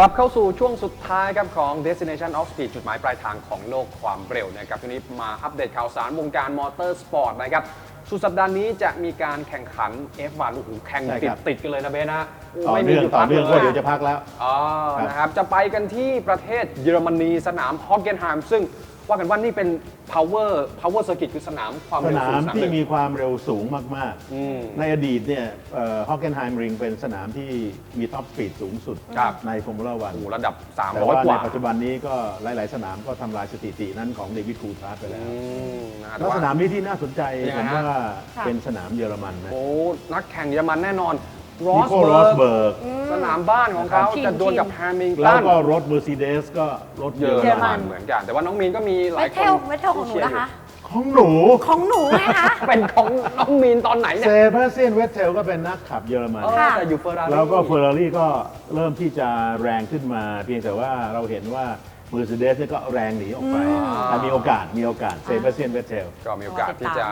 กลับเข้าสู่ช่วงสุดท้ายครับของ Destination of Speed จุดหมายปลายทางของโลกความเร็วนะครับทีนี้มาอัปเดตข่าวสารวงการมอเตอร์สปอร์ตนะครับสุดสัปดาห์นี้จะมีการแข่งขัน F1 โอ้โหแข่งใช่ติคดรับ ติดกันเลยนะเบนนะโต่อไม่มีเนื่องหยุดต่อพักเนื่องลก็เดี๋ยวจะพักแล้ว อ๋อครับนะครับจะไปกันที่ประเทศเยอรมนีสนามฮอกเกนไฮม์ซึ่ง ว่ากันว่านี่เป็น power power circuit คือสนามความสเร็วนาสูงมสนามหที่นึ่ง มีความเร็วสูงมาก อืมๆ ในอดีตเนี่ยฮอกเกนไฮม์ริงเป็นสนามที่มีท็อปสปีดสูงสุดครับ ในฟอร์มูล่าวันโอ้โหระดับ แต่ว่า300 กในว่าปัจจุบันนี้ก็หลาย ๆ สนามก็ทำลายสถิตินั้นของเดวิดคูลทาร์ไปแล้ว อืมนะแต่แล้วว่า สนามนี้ที่น่าสนใจยังผไงมฮะ ว่าค่ะเป็นสนามเยอรมันนะ โอ้นักแข่งเยอรมันแน่นอน รอนิสโคเบิลอสร์กเบิร์ก สนามบ้านของเขาทีมจะดวลกับทีม แฮมิงแล้ตัวนก็รถ Mercedes ก็รถเยเยออรรมัมันนเหมือนกัน แต่ว่าน้องมีนก็มีหเวลายทคเทนลเวทเทลของหนูนะคะ ของหนู ของหนูไงคะ เป็นของน้องมีนตอนไหนเซเนี่ยบาสเตียนเวทเทลก็เป็นนักขับเยอรมัน เออค่ะ แต่อยู่เฟอร์รารี่ แล้วก็เฟอร์รารี่ก็เริ่มที่จะแรงขึ้นมา เพียงแต่ว่าเราเห็นว่า Mercedes เนี่ยก็แรงหนีออกไปอืมแต่มีโอกาสมีโอกาสเซบาสเตียนเวทเทล ก็มีโอกาสรอติดที่ตามจะ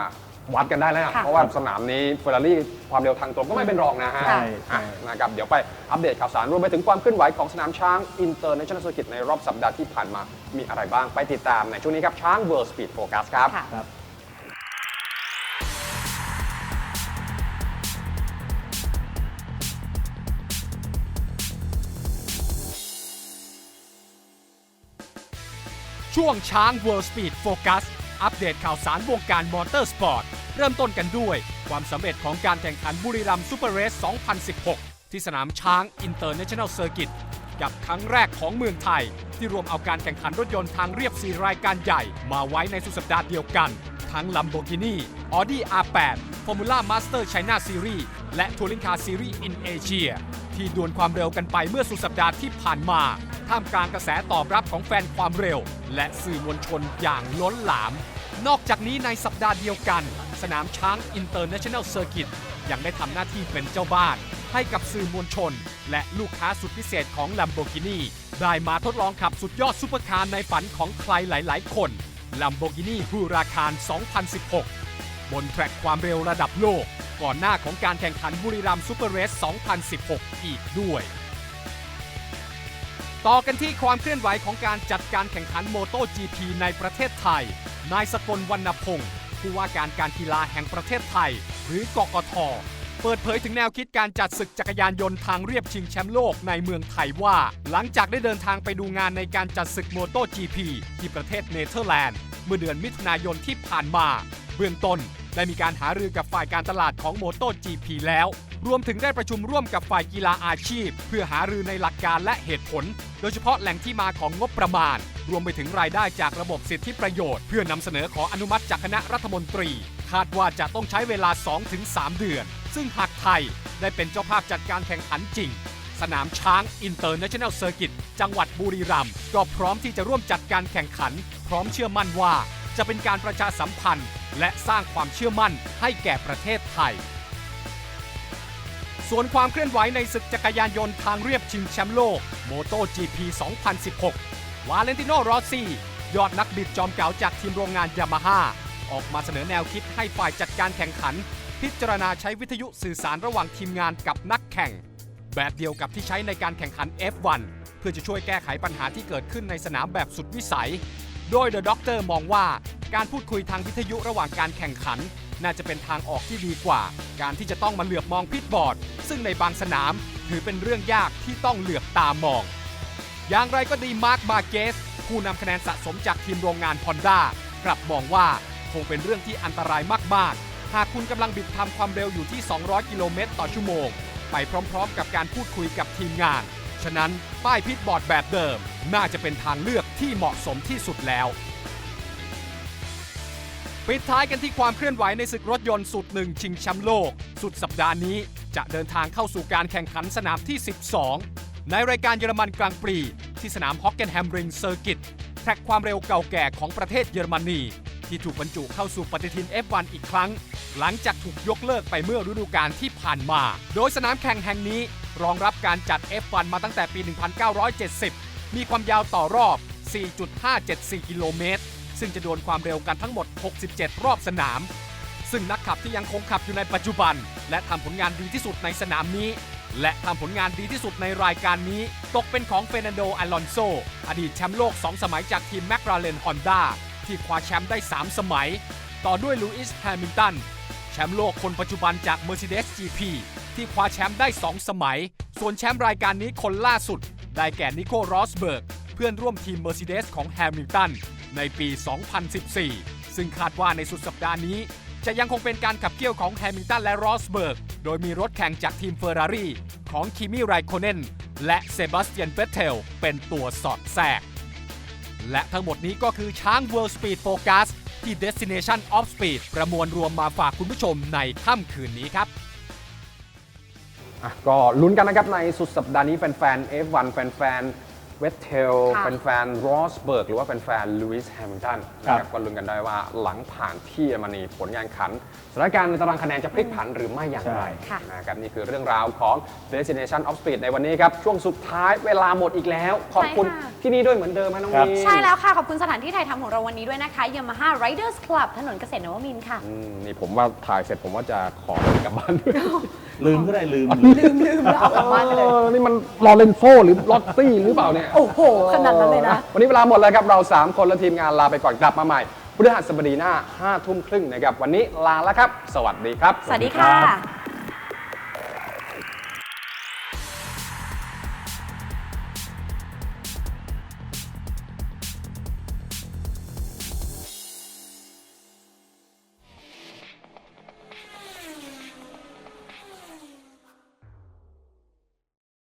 วัดกันได้แล้วนะค่ะเพราะว่าสนามนี้เฟอร์รารี่ความเร็วทางตรงก็ไม่เป็นรองนะฮะใช่ใช่ อะนะครับเดี๋ยวไปอัปเดตข่าวสารรวมไปถึงความเคลื่อนไหวของสนามช้าง International Circuit ในรอบสัปดาห์ที่ผ่านมามีอะไรบ้างไปติดตามในช่วงนี้ครับช้าง World Speed Focus ครับ ค่ะ ครับ ช่วงช้าง World Speed Focus อัปเดตข่าวสารวงการมอเตอร์สปอร์ต เริ่มต้นกันด้วย ความสำเร็จของการแข่งขันบุรีรัมย์ซูเปอร์เรส 2016 ที่สนามช้าง International Circuit กับครั้งแรกของเมืองไทย ที่รวมเอาการแข่งขันรถยนต์ทางเรียบ 4 รายการใหญ่ มาไว้ในสุดสัปดาห์เดียวกัน ทั้ง Lamborghini Audi R8 Formula Master China Series และ Touring Car Series in Asia ที่ดวลความเร็วกันไปเมื่อสุดสัปดาห์ที่ผ่านมา ท่ามกลางกระแสตอบรับของแฟนความเร็ว และสื่อมวลชนอย่างล้นหลาม นอกจากนี้ในสัปดาห์เดียวกัน สนามช้าง International Circuit ยังได้ทำหน้าที่เป็นเจ้าบ้าน ให้กับสื่อมวลชน และลูกค้าสุดพิเศษของ Lamborghini ได้มาทดลองขับสุดยอดซุปเปอร์คาร์ในฝันของใครหลาย ๆ คน Lamborghini Huracan 2016 บนแทร็กความเร็วระดับโลก ก่อนหน้าของการแข่งขันบุรีรัมย์ซูเปอร์เรส 2016 อีกด้วย ต่อกันที่ความเคลื่อนไหวของการจัดการแข่งขันโมโต GP ในประเทศไทย นายสกลวรรณพงศ์ผู้ว่าการการกีฬาแห่งประเทศไทย หรือกกท เปิดเผยถึงแนวคิดการจัดศึกจักรยานยนต์ทางเรียบชิงแชมป์โลกในเมืองไทยว่า หลังจากได้เดินทางไปดูงานในการจัดศึกโมโต GP ที่ประเทศเนเธอร์แลนด์ เมื่อเดือนมิถุนายนที่ผ่านมา เบื้องต้น ได้มีการหารือกับฝ่ายการตลาดของโมโต GP แล้ว รวมถึงได้ประชุมร่วมกับฝ่ายกีฬาอาชีพ เพื่อหารือในหลักการและเหตุผล โดยเฉพาะแหล่งที่มาของงบประมาณ รวมไปถึงรายได้จากระบบสิทธิประโยชน์ เพื่อนำเสนอขออนุมัติจากคณะรัฐมนตรี คาดว่าจะต้องใช้เวลา 2-3 เดือน ซึ่งหากไทยได้เป็นเจ้าภาพจัดการแข่งขันจริงสนามช้าง International Circuit จังหวัดบุรีรัมย์ก็พร้อมที่จะร่วมจัดการแข่งขัน พร้อมเชื่อมั่นว่า จะเป็นการประชาสัมพันธ์ และสร้างความเชื่อมั่นให้แก่ประเทศไทย ส่วนความเคลื่อนไหวในศึกจักรยานยนต์ทางเรียบชิงแชมป์โลกโมโต GP 2016 วาเลนติโนรอสซี่ยอดนักบิดจอมเก๋าจากทีมโรงงานยามาฮ่าออกมาเสนอแนวคิดให้ฝ่ายจัดการแข่งขัน พิจารณาใช้วิทยุสื่อสารระหว่างทีมงานกับนักแข่ง แบบเดียวกับที่ใช้ในการแข่งขัน F1 เพื่อจะช่วยแก้ไขปัญหาที่เกิดขึ้นในสนามแบบสุดวิสัย โดย The Doctor มองว่า การพูดคุยทางวิทยุระหว่างการแข่งขัน น่าจะเป็นทางออกที่ดีกว่า การที่จะต้องมาเหลือบมองพิทบอร์ด ซึ่งในบางสนามถือเป็นเรื่องยากที่ต้องเหลือบตามอง อย่างไรก็ดีมาร์คมาเกสผู้นำคะแนนสะสมจากทีมโรงงานฮอนด้ากลับมองว่าคงเป็นเรื่องที่อันตรายมากๆ หากคุณกำลังบิดทำความเร็วอยู่ที่ 200 กิโลเมตรต่อชั่วโมง ไปพร้อมๆ กับการพูดคุยกับทีมงาน ฉะนั้นป้ายพิทบอร์ดแบบเดิม น่าจะเป็นทางเลือกที่เหมาะสมที่สุดแล้ว ปิดท้ายกันที่ความเคลื่อนไหวในศึกรถยนต์สุดหนึ่งชิงแชมป์โลก สุดสัปดาห์นี้จะเดินทางเข้าสู่การแข่งขันสนามที่ 12 ในรายการเยอรมันกลางปรี ที่สนามฮอกเกนแฮมริงเซอร์กิตแทร็กความเร็วเก่าแก่ของประเทศเยอรมนี ที่ถูกบรรจุเข้าสู่ปฏิทิน F1 อีกครั้ง หลังจากถูกยกเลิกไปเมื่อฤดูกาลที่ผ่านมา โดยสนามแข่งแห่งนี้รองรับการจัด F1 มาตั้งแต่ปี 1970 มีความยาวต่อรอบ 4.574 กิโลเมตร ซึ่งจะดวลความเร็วกันทั้งหมด 67 รอบสนาม ซึ่งนักขับที่ยังคงขับอยู่ในปัจจุบัน และทำผลงานดีที่สุดในสนามนี้ และทำผลงานดีที่สุดในรายการนี้ ตกเป็นของเฟรนันโดอลอนโซ อดีตแชมป์โลก 2 สมัยจากทีมแม l ลาเรนฮอนด้าที่คว้าแชมป์ได้ 3 สมัย ต่อด้วยลูอิสแฮมิลตันแชมป์โลกคนปัจจุบันจาก Mercedes GP ที่คว้าแชมป์ได้ 2 สมัย ส่วนแชมป์รายการนี้คนล่าสุด ได้แก่นิโครอสเบิร์ก เพื่อนร่วมทีม Mercedes ของแฮมิลตันในปี 2014 ซึ่งคาดว่าในสุดสัปดาห์นี้ จะยังคงเป็นการขับเคี่ยวของแฮมิลตันและรอสเบิร์ก โดยมีรถแข่งจากทีมเฟอร์รารี่ของคิมิไรโคเนนและเซบาสเตียนเฟตเทลเป็นตัวสอดแทรก และทั้งหมดนี้ก็คือช้าง World Speed Focus ที่ Destination of Speed ประมวลรวมมาฝากคุณผู้ชมในค่ำคืนนี้ครับอะก็ลุ้นกันนะครับในสุดสัปดาห์นี้แฟนๆ F1 แฟนๆ เวสเทลค่ะ แฟนๆรอสเบิร์กหรือว่าแฟนๆลูอิสแฮมิลตันครับนะครับ ก็ลุ้นกันได้ว่าหลังผ่านที่เยอรมนีผลงานขันสถานการณ์ในตารางคะแนนจะพลิกผันหรือไม่อย่างไรใช่ค่ะนะครับนี่คือเรื่องราวของ Destination of Speed ในวันนี้ครับ ช่วงสุดท้ายเวลาหมดอีกแล้ว ขอบคุณใช่ค่ะที่นี่ด้วยเหมือนเดิมไหมน้องครับ มีใช่แล้วค่ะ ขอบคุณสถานที่ถ่ายทำของเราวันนี้ด้วยนะคะ Yamaha Riders Club ถนนเกษตรนวมินทร์ค่ะ อืมนี่ผมว่าถ่ายเสร็จผมว่าจะขอเดินกลับบ้านด้วย ลืมก็ได้ลืมลืมลืมแล้วเอากลับบ้านไปเลยออนี่มันลอเรนโซหรือลอตตี้หรือเปล่าเนี่ย โอ้โห ขนาดนั้นเลยนะ วันนี้เวลาหมดแล้วครับ เรา 3 คนและทีมงานลาไปก่อนกลับมาใหม่พฤหัสบดีหน้า5ทุ่มครึ่งนะครับ วันนี้ลาแล้วครับ สวัสดีครับ สวัสดีค่ะ